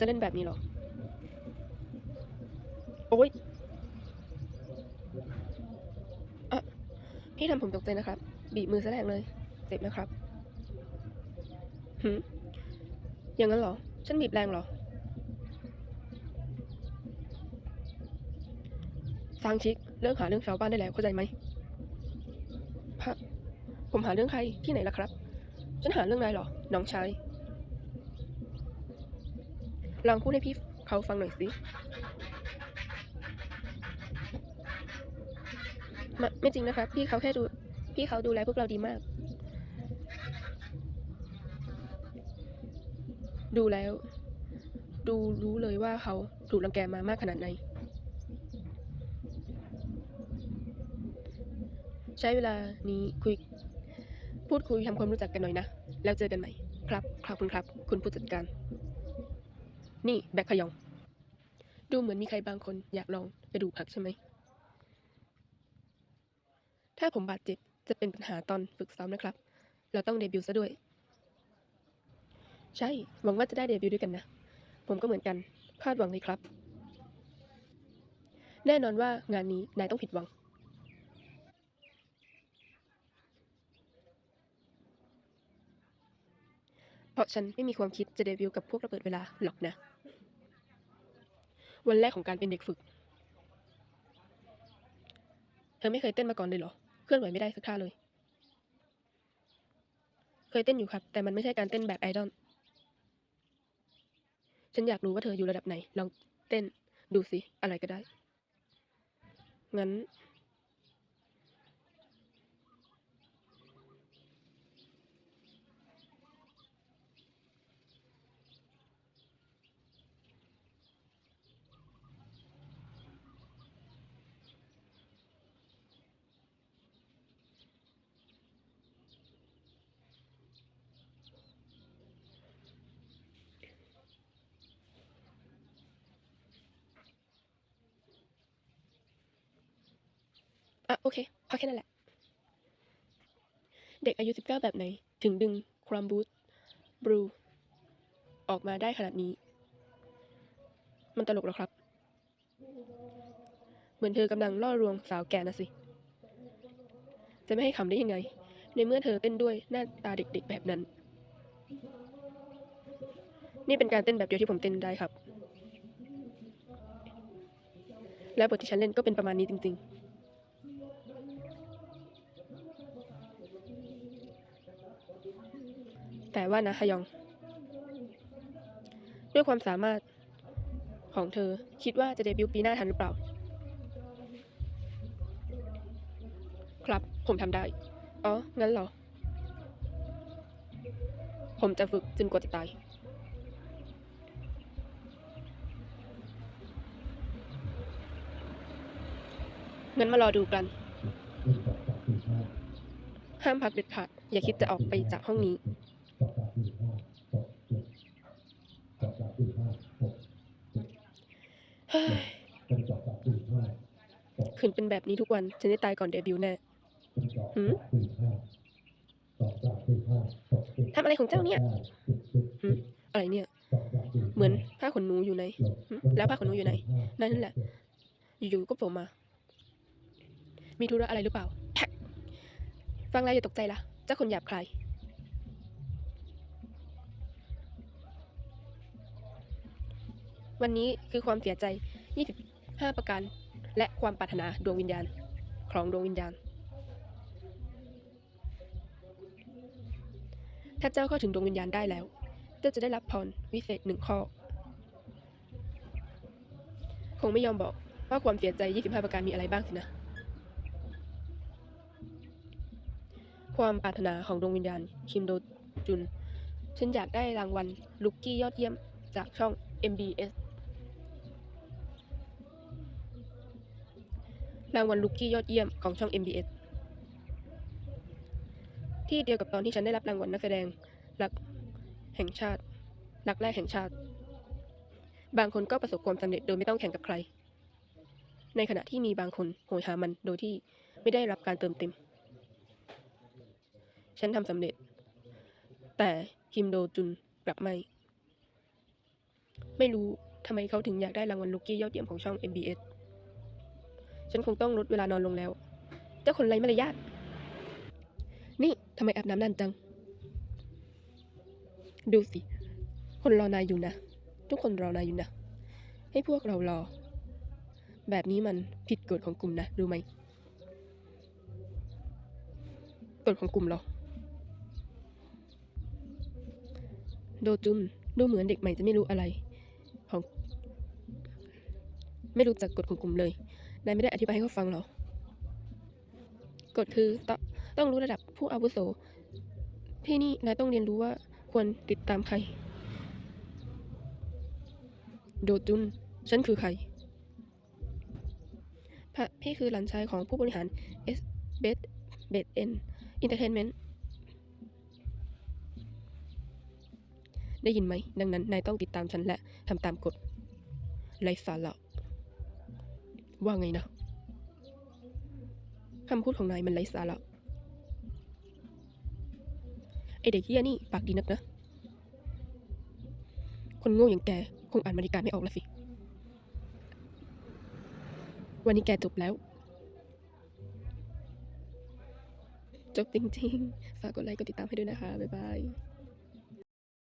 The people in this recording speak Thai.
จะเล่นแบบนี้หรอ โอ๊ยอะพี่ทำผมตกใจนะครับ บีบมือซะแรงเลย เจ็บนะครับหืมอย่างนั้นหรอ ฉันบีบแรงหรอซางชิก เลิกหาเรื่องชาวบ้านได้แล้วเข้าใจไหมพะผมหาเรื่องใครที่ไหนล่ะครับ ฉันหาเรื่องนายหรอ น้องชาย ลองพูดให้พี่เขาฟังหน่อยสิไม่จริงนะครับพี่เขาแค่ดูพี่เขาดูแลพวกเราดีมาก ดูแล้ว ดูรู้เลยว่าเขาถูกรังแกมามากขนาดไหน ใช้เวลานี้คุย พูดคุยทำความรู้จักกันหน่อยนะ แล้วเจอกันใหม่ ครับขอบคุณครับ คุณผู้จัดการ นี่แบคขยอง ดูเหมือนมีใครบางคนอยากลองกระดูกหักใช่ไหม ถ้าผมบาดเจ็บจะเป็นปัญหาตอนฝึกซ้อมนะครับ เราต้องเดบิวต์ซะด้วย ใช่ หวังว่าจะได้เดบิวต์ด้วยกันนะ ผมก็เหมือนกัน คาดหวังเลยครับ แน่นอนว่างานนี้นายต้องผิดหวัง เพราะ ฉันไม่มีความคิดจะเดบิวต์กับพวกระเบิดเวลาหรอกนะ วันแรกของการเป็นเด็กฝึก เธอไม่เคยเต้นมาก่อนเลยเหรอ เคลื่อนไหวไม่ได้สักท่าเลย เคยเต้นอยู่ครับ แต่มันไม่ใช่การเต้นแบบไอดอล ฉันอยากรู้ว่าเธออยู่ระดับไหน ลองเต้นดูสิ อะไรก็ได้ งั้น โอเคพอแค่นั้นแหละ เด็กอายุ 19 แบบไหน ถึงดึงความบูสบลูออกมาได้ขนาดนี้ มันตลกหรอครับ เหมือนเธอกำลังล่อลวงสาวแก่นะสิ จะไม่ให้ขำได้ยังไง ในเมื่อเธอเต้นด้วยหน้าตาเด็กๆแบบนั้น นี่เป็นการเต้นแบบเดียวที่ผมเต้นได้ครับ และบทที่ฉันเล่นก็เป็นประมาณนี้จริง ๆ แต่ว่านะฮยอง ด้วยความสามารถของเธอคิดว่าจะเดบิวต์ปีหน้าทันหรือเปล่า ครับผมทำได้ อ๋อ งั้นเหรอ ผมจะฝึกจนกว่าจะตาย งั้นมารอดูกัน ห้ามพักเด็ดขาด อย่าคิดจะออกไปจากห้องนี้ เฮ้ย ขืนเป็นแบบนี้ทุกวันฉันจะตายก่อนเดบิวต์แน่หืมทำอะไรของเจ้าเนี่ยหืมอะไรเนี่ย เหมือนผ้าขนหนูอยู่ไหนหืมแล้วผ้าขนหนูอยู่ไหน นั่นแหละ อยู่ๆก็โผล่มา มีธุระอะไรหรือเปล่าแท็กฟังแล้วอย่าตกใจล่ะ เจ้าคนหยาบคาย วันนี้คือความเสียใจ 25 ประการ และความปรารถนาดวงวิญญาณ ของดวงวิญญาณ ถ้าเจ้าเข้าถึงดวงวิญญาณได้แล้ว เจ้าจะได้รับพรวิเศษหนึ่งข้อ คงไม่ยอมบอกว่าความเสียใจ 25 ประการมีอะไรบ้างสินะ ความปรารถนาของดวงวิญญาณ คิมโดจุน ฉันอยากได้รางวัลลุกกี้ยอดเยี่ยมจากช่อง MBS รางวัลลุกกี้ยอดเยี่ยมของช่อง MBS ที่เดียวกับตอนที่ฉันได้รับรางวัลนักแสดง หลักแห่งชาติ หลักแรกแห่งชาติ บางคนก็ประสบความสำเร็จโดยไม่ต้องแข่งกับใคร ในขณะที่มีบางคนโหยหามันโดยที่ไม่ได้รับการเติมเต็ม ฉันทำสำเร็จ แต่คิมโดจุนกลับไม่ ไม่รู้ทำไมเขาถึงอยากได้รางวัลลูกี้ยอดเยี่ยมของช่อง MBS ฉันคงต้องลดเวลานอนลงแล้ว เจ้าคนไรมารยาทนี่ทำไมอาบน้ำนานจัง ดูสิ คนรอนายอยู่นะ ทุกคนรอนายอยู่นะ ให้พวกเรารอ แบบนี้มันผิดกฎของกลุ่มนะรู้ไหมกฎของกลุ่มเหรอโดจุนดูเหมือนเด็กใหม่จะไม่รู้อะไร ของ ไม่รู้จักกฎของกลุ่มเลย นายไม่ได้อธิบายให้เขาฟังหรอกฎคือตต้องรู้ระดับผู้อาวุโส ที่นี่นายต้องเรียนรู้ว่าควรติดตามใคร โดจุน ฉันคือใครพระพี่คือหลานชายของผู้บริหาร S b e t b e t N Entertainment ได้ยินไหม ดังนั้น นายต้องติดตามฉันและทำตามกฎไร้สาระ ว่าไงนะคำพูดของนายมันไร้สาระไอเด็กเฮียนี่ปากดีนักนะ คนโง่อย่างแก คงอ่านบริการไม่ออกละสิ วันนี้แกจบแล้ว จบจริงๆ ฝากกดไลค์กดติดตามให้ด้วยนะคะ บ๊ายบาย